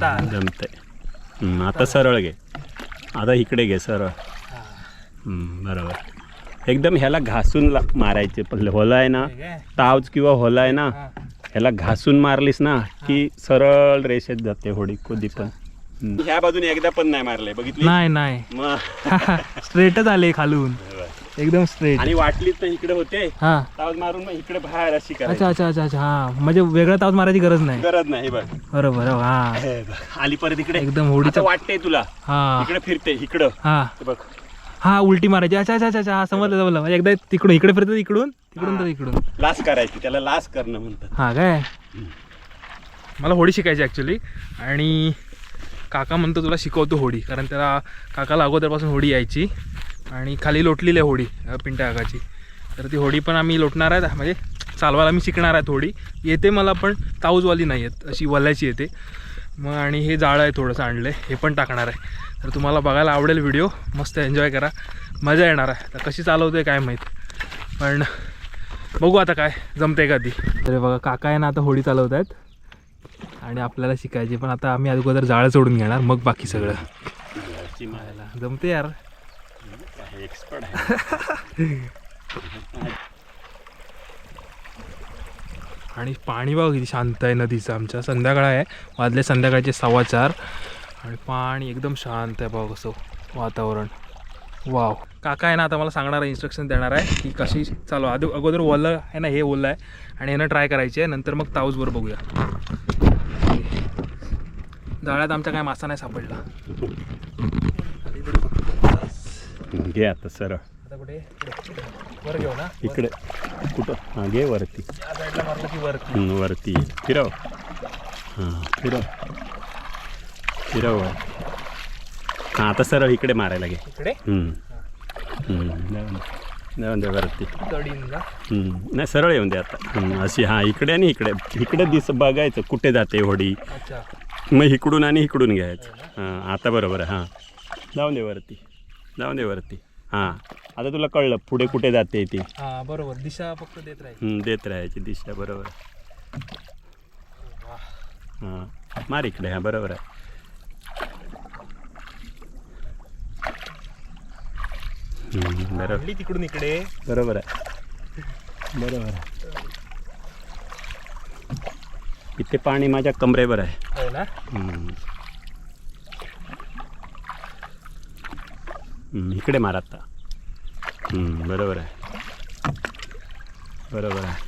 जमतंय हम्म, आता सरळ घे आता इकडे घे सरळ हम्म, बरोबर एकदम ह्याला घासून ला- मारायचे पण होला आहे ना ठीक आहे तावच किंवा होला आहे ना हा. ह्याला घासून मारलीस ना की सरळ रेषेत जाते होडी कधी पण हम्म. ह्या बाजूने एकदा पण नाही मारले बघितली नाही नाही मग स्ट्रेटच आले खालून एकदम स्ट्रेट आणि वाटलीच तर इकडे होते हा. तावज मारून मग इकडे बाहेर अशी अच्छा करायची. अच्छा अच्छा अच्छा हा. म्हणजे वेगळा तास मारायची गरज नाही. गरज नाही बघ. बरोबर हो, हा हे बघ. आली परत इकडे. एकदम होडीचा आता वाटते तुला. हा. इकडे फिरते इकडं. हा. हे बघ. हा उलटी मारायची. अच्छा अच्छा अच्छा अच्छा. हा समजलं समजलं. म्हणजे एकदा तिकडून इकडे फिरतं इकडून तिकडून तर इकडून. लास करायची त्याला लास करणं म्हणतात. हा काय? मला होडी शिकायची ॲक्च्युली आणि काका म्हणतो तुला शिकवतो होडी. कारण त्याला काकाला अगोदरपासून होडी यायची. आणि खाली लोटलेली आहे होडी पिंट्या आगाची. तर ती होडी पण आम्ही लोटणार आहेत म्हणजे चालवायला मी शिकणार आहे होडी. येते मला पण ताऊजवाली नाही आहेत अशी वल्याची येते. मग आणि हे जाळं आहे थोडंसं आणलं आहे हे पण टाकणार आहे. तर तुम्हाला बघायला आवडेल व्हिडिओ मस्त एन्जॉय करा. मजा येणार आहे. तर कशी चालवते काय माहीत. पण बघू आता काय जमते ती. तर बघा काका आहे ना आता होडी चालवत आहेत. आणि आपल्याला शिकायची पण आता आम्ही अगोदर जाळं सोडून घेणार मग बाकी सगळं. जमते यार. एक्सपर्ट आहे. आणि पाणी बघ किती शांत आहे नदीचं. आमच्या संध्याकाळ आहे. वाजले संध्याकाळचे सव्वा चार. आणि पाणी एकदम शांत आहे बघ कसं वातावरण. वाव. काका आहे ना आता मला सांगणार आहे इन्स्ट्रक्शन देणार आहे की कशी चालू आधी अगोदर ओलं आहे ना हे ओलं आहे. आणि ह्यानं ट्राय करायची आहे. नंतर मग ताऊसवर बघूया. जाळ्यात आमच्या काय मासा नाही सापडला. घे आता सरळ. आता कुठे? वर घेऊ ना? इकडे. कुठं? हां घे वरती. या साईडला मारलं की वर हम्म, वरती. फिरव. हां फिरव. फिरव हां आता सरळ इकडे मारायला घे. इकडे? हम्म. हम्म, जाऊन दे. जाऊन दे वरती. तडीन का हम्म, नाही सरळ येऊन दे आता. हम्म, अशी हां इकडे आणि इकडे. इकडे दिस बघायचं कुठे जाते होडी. अच्छा. मग इकडून आणि इकडून घ्यायचं. हां आता बरोबर आहे हां. जाऊन दे वरती. जाऊन दे वरती. हां. आता तुला कळलं पुढे कुठे जाते ती. हा बरोबर. दिशा फक्त देत राहील हम्म, देत राहायची दिशा बरोबर. हां. मार इकडे हां बरोबर आहे. हम्म, बरोबर. तिकडून इकडे. बरोबर आहे. बरोबर आहे. इथे पाणी माझ्या कमरेवर आहे. हो ना? हम्म. इकडे मार आता. हम्म, बरोबर आहे. बरोबर आहे.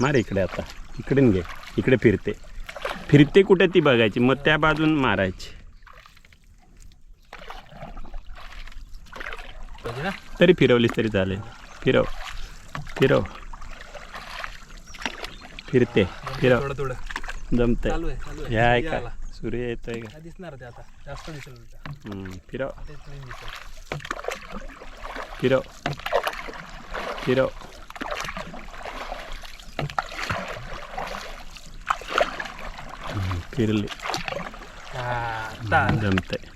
मार इकडे आता. इकडून घे. इकडे फिरते. फिरते कुठे ती बघायची? मग त्या बाजून मारायची. तरी फिरवलीस तरी चालेल. फिरव. फिरव. फिरते. फिरव. थोडं थोडं. जमतंय. आहे चालू आहे हे सूर्य का. सूर्य दिसणार ते आता? जास्त दिसेल उलटा. हम्म, फिरव. तेच नाही दिसत. फिरव. फिरव. हम्म, फिरली. हा आता आलं. जमतंय.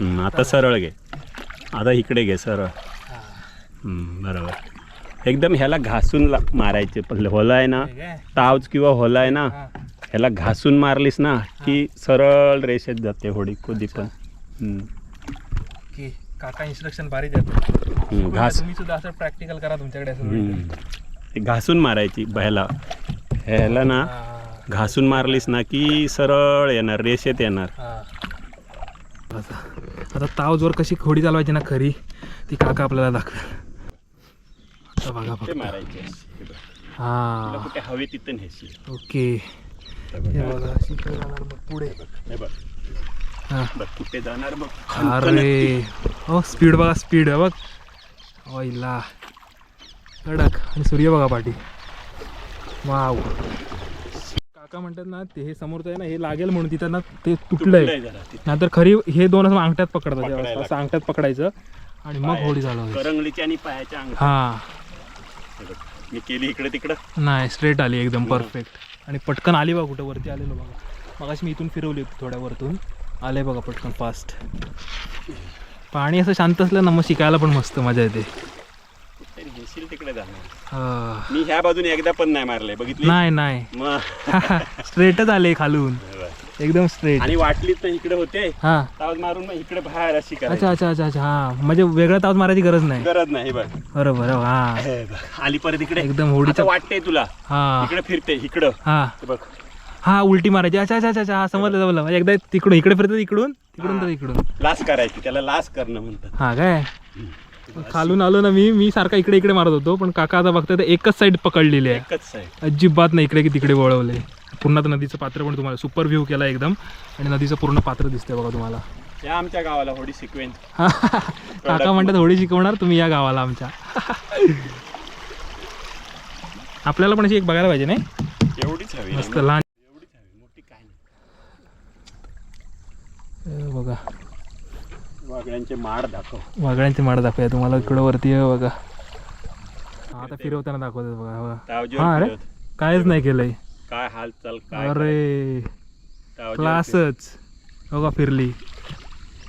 हम्म, आता सरळ घे. आता इकडे घे सरळ. हा. हम्म, बरोबर. एकदम ह्याला घासून ला- मारायचे. पण होला आहे ना. ठीक आहे. तावच किंवा होला आहे ना. हा. ह्याला घासून मारलीस ना की सरळ रेषेत जाते होडी कधी पण. की काका इन्स्ट्रक्शन भारी देतो घास तुम्ही सुद्धा असं प्रॅक्टिकल करा तुमच्याकडे असं घासून मारायची ह्याला. ह्याला ना. घासून मारलीस ना की सरळ येणार रेषेत येणार. आता ताव जोर कशी खोडी चालवायची ना खरी ती काका आपल्याला दाखवेल. आता बघा मारायचे हा. हवे तिथं ओके. हे बघा. अशी पुढे जाणार मग पुढे. हे बघ. हा. बघ कुठे जाणार बघ अरे. हो स्पीड बघा स्पीड आहे बघ. ओईला कडक आणि सूर्य बघा पाठी. वाव. काका म्हणतात ना ते हे समोरचं आहे ना हे लागेल म्हणून तिथं ना ते तुटलंय. नाहीतर खरी हे दोन असं अंगठ्यात पकडतात असं अंगठ्यात पकडायचं. आणि मग होडी चालवायची करंगलीच्या आणि पायाच्या हा. मी केली इकडे तिकडं. नाही स्ट्रेट आली एकदम परफेक्ट आणि पटकन आली बघा कुठं वरती आलेलो बघा. मगाशी मी इथून फिरवली होती थोड्या वरतून. आले बघा पटकन फास्ट पाणी असं शांत असलं ना मग शिकायला पण मस्त मजा येते. घेशील तिकडे जाणार. मी ह्या बाजूने एकदा पण नाही मारलंय बघितली? नाही नाही. मग. स्ट्रेटच आले खालून. एकदम स्ट्रेट आणि वाटली तर इकडे होते हा. तावज मारून मग इकडे बाहेर अशी करायची. अच्छा अच्छा अच्छा अच्छा हा. म्हणजे वेगळा तास मारायची गरज नाही. गरज नाही बघ. बरोबर हो, बघ. आली परत इकडे. एकदम होडीचा आता वाटते तुला. हा. इकडे फिरते इकडं. हा. हे बघ. हा उलटी मारायची. अच्छा अच्छा अच्छा अच्छा हा समजलं समजलं. म्हणजे एकदा तिकडून इकडे फिरतं इकडून तिकडून तर इकडून. लास करायची त्याला लास करणं म्हणतात. हा काय? खालून आलो ना मी मी सारखा इकडे इकडे मारत होतो पण काका आता बघताय तर एकच साईड पकडलेली आहे. एकच आहे अजिबात नाही इकडे की तिकडे वळवले. पूर्ण आता नदीचं पात्र पण तुम्हाला सुपर व्ह्यू केला एकदम. आणि नदीचं पूर्ण पात्र दिसतंय बघा तुम्हाला. या आमच्या गावाला होडी शिकवेन. काका म्हणतात होडी शिकवणार तुम्ही या गावाला आमच्या. आपल्याला पण अशी एक बघायला पाहिजे नाही? एवढीच हवी. मस्त लहान. एवढीच हवी मोठी काय बघा. वागड्यांचे माड दाखव. वागळ्यांचे माड दाखवूया. तुम्हाला इकडं वरती आहे बघा. हा, आता फिरवताना दाखवतात बघा हा अरे. कायच नाही केलंय. काय हालचाल काय अरे क्लासच. बघा फिरली.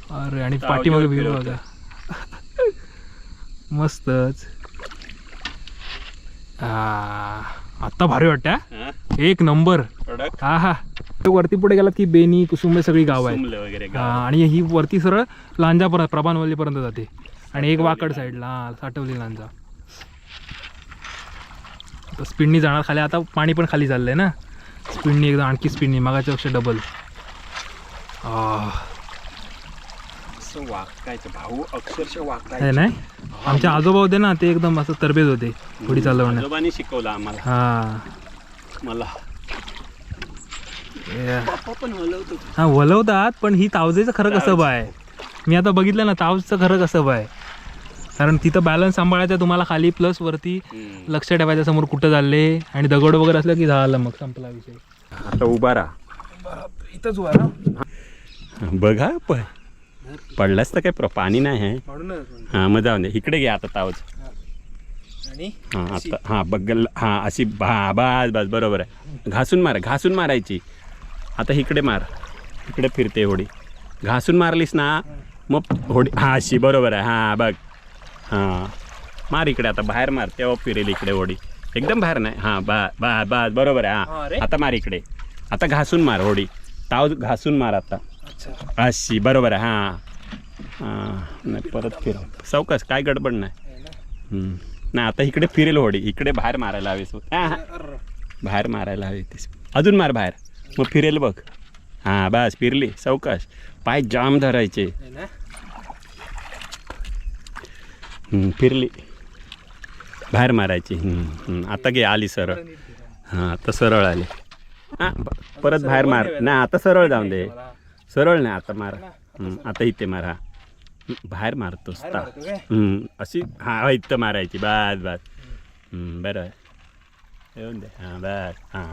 अरे आणि पाठीमागे फिरवतं. बघा. मस्तच. आ, आत्ता भारी वाटतं हा? हा? एक नंबर. हा हा. वरती पुढे गेलात की बेनी कुसुंबे सगळी गाव आहेत. वगैरे गाव. आणि ही वरती सरळ लांजापर्यंत प्रभानवल्लीपर्यंत जाते. आणि एक वाकड साईडला हा साठवली लांजा. आता स्पीडनी जाणार खाली आता पाणी पण खाली चाललंय ना. स्पीडनी एकदम आणखी स्पीडनी मागाच्या पेक्षा डबल असं वाकायचं भाऊ अक्षरशः आहे वाकायचं नाही? आमचे आजोबा होते ना ते एकदम असं तरबेज होते होडी चालवण्यात. आजोबांनी शिकवलं आम्हाला. हा. मला हे- पण हा वलवतात पण ही तावजेचं खरं कसं आहे मी आता बघितलं ना तावजचं खरं कसं आहे कारण तिथं बॅलन्स सांभाळायचं तुम्हाला खाली प्लस वरती. लक्ष ठेवायचं समोर कुठं चालले आणि दगड वगैरे असलं की झालं मग संपला विषय. आता उभा राहा. इथंच बघा प पडलाच तर काय प्र- पाणी नाही आहे. म्हणूनच हां मग जाऊन दे. इकडे घे आता तावज. आणि? हां आता हां बगल हां अशी बा बस बस बरोबर आहे. घासून मार घासून मारायची. आता इकडे मार. इकडे फिरते होडी. घासून मारलीस ना मग होडी हां अशी बरोबर आहे. हां बघ. हां. मार इकडे आता बाहेर मार. तेव्हा फिरेल इकडे होडी. एकदम बाहेर नाही. हां बा बा बस बरोबर आहे. हा, आता मार इकडे. आता घासून मार होडी. ताव घासून मार आता. अच्छा. अशी बरोबर आहे. हां. हां नाही परत फिरव. सावकाश काय गडबड नाही. नाही आता इकडे फिरेल होडी. इकडे बाहेर मारायला हवी सो हां हां बाहेर मारायला हवी तीस अजून मार बाहेर. मग फिरेल बघ. हां बस फिरली सावकाश. पाय जाम धरायचे. फिरली. बाहेर मारायची. आता घे आली सरळ. हां आता सरळ आली. हां परत बाहेर मार. नाही आता सरळ जाऊन दे. सरळ नाही आता मार. आता इथे मार हा. बाहेर मारतोस ता. अशी हां इथं मारायची. बस बस. बरं. येऊन दे. हां बस हां.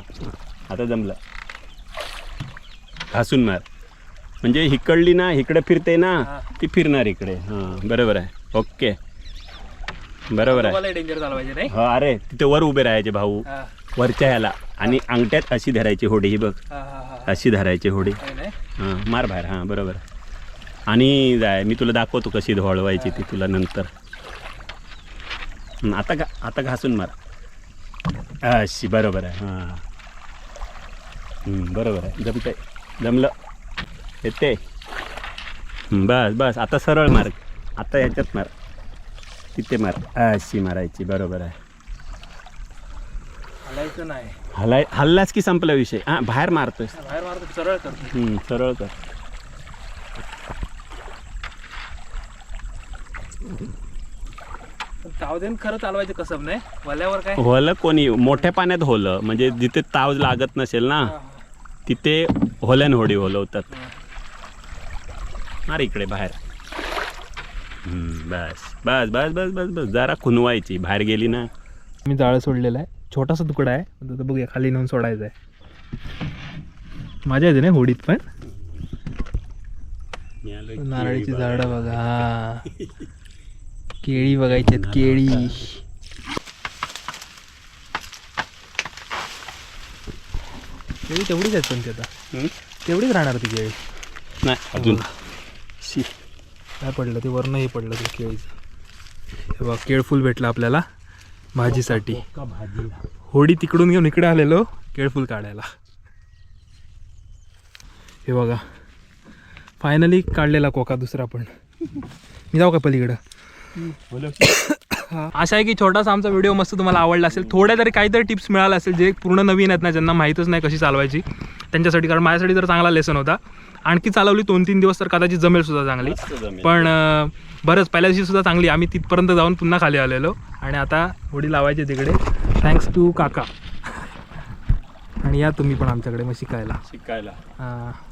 आता जमलं. घासून मार म्हणजे हिकडली ना इकडे फिरते ना ती फिरणार इकडे. हां बरोबर आहे. ओके. बरोबर आहे. डेंजर झाला पाहिजे नाही? हो अरे तिथे वर उभे राहायचे भाऊ. वरच्या ह्याला. आणि अंगठ्यात अशी धरायची होडी ही बघ. अशी धरायची होडी? हां मार बाहेर. हां बरोबर. आणि जाय मी तुला दाखवतो कशी धवळवायची ती तुला नंतर. आता घा आता घासून मार. अशी बरोबर आहे. हां. हं, बरोबर आहे. जमतंय. जमलं. येते. बस बस. आता सरळ मार. आता ह्याच्यात मार. तिथे मार. अशी मारायची. बरोबर आहे. हलायचं नाही. हलाय हल्लाच की संपला विषय? हां बाहेर मारतोय. बाहेर मारतो सरळ करतो हं, सरळ कर. तावदेन खरं चालवायचं कसं नाही. वल्यावर काय? होलं कोणी? मोठ्या पाण्यात होलं. म्हणजे जिथे ताव लागत नसेल ना तिथे होल्यान होडी होलवतात मार इकडे बाहेर. बस बस बस बस बस बस. जरा खुनवायची. बाहेर गेली ना. मी जाळं सोडलेलं आहे. छोटासा तुकडा आहे. पण आता बघूया खाली नेऊन सोडायचा आहे मजा येते ना होडीत पण? नारळाची झाडं बघा. केळी बघायची आहेत, केळी. केळी तेवढीच आहेत पण ती आता? तेवढीच राहणार ती केळी नाही अजून. शी. काय पडलं ते वरनं हे पडलं ते केळीचं. हे बघ केळफूल भेटलं आपल्याला भाजीसाठी. भाजीला? होडी तिकडून घेऊन इकडे आलेलो केळफूल काढायला. हे बघा. फायनली काढलेला कोका दुसरा पण. मी जाऊ का पलीकडं? अशा आहे की छोटासा आमचा व्हिडिओ मस्त तुम्हाला आवडला असेल. थोड्या तरी काहीतरी टिप्स मिळाल्या असेल जे पूर्ण नवीन आहेत ना ज्यांना माहीतच नाही कशी चालवायची त्यांच्यासाठी. कारण माझ्यासाठी तर चांगला लेसन होता. आणखी चालवली दोन तीन दिवस तर कदाचित जमेल सुद्धा चांगली. पण बरंच पहिल्या दिवशी सुद्धा चांगली. आम्ही तिथपर्यंत जाऊन पुन्हा खाली आलेलो. आणि आता होडी लावायची तिकडे. थँक्स टू काका. आणि या तुम्ही पण आमच्याकडे मग शिकायला. शिकायला. हां.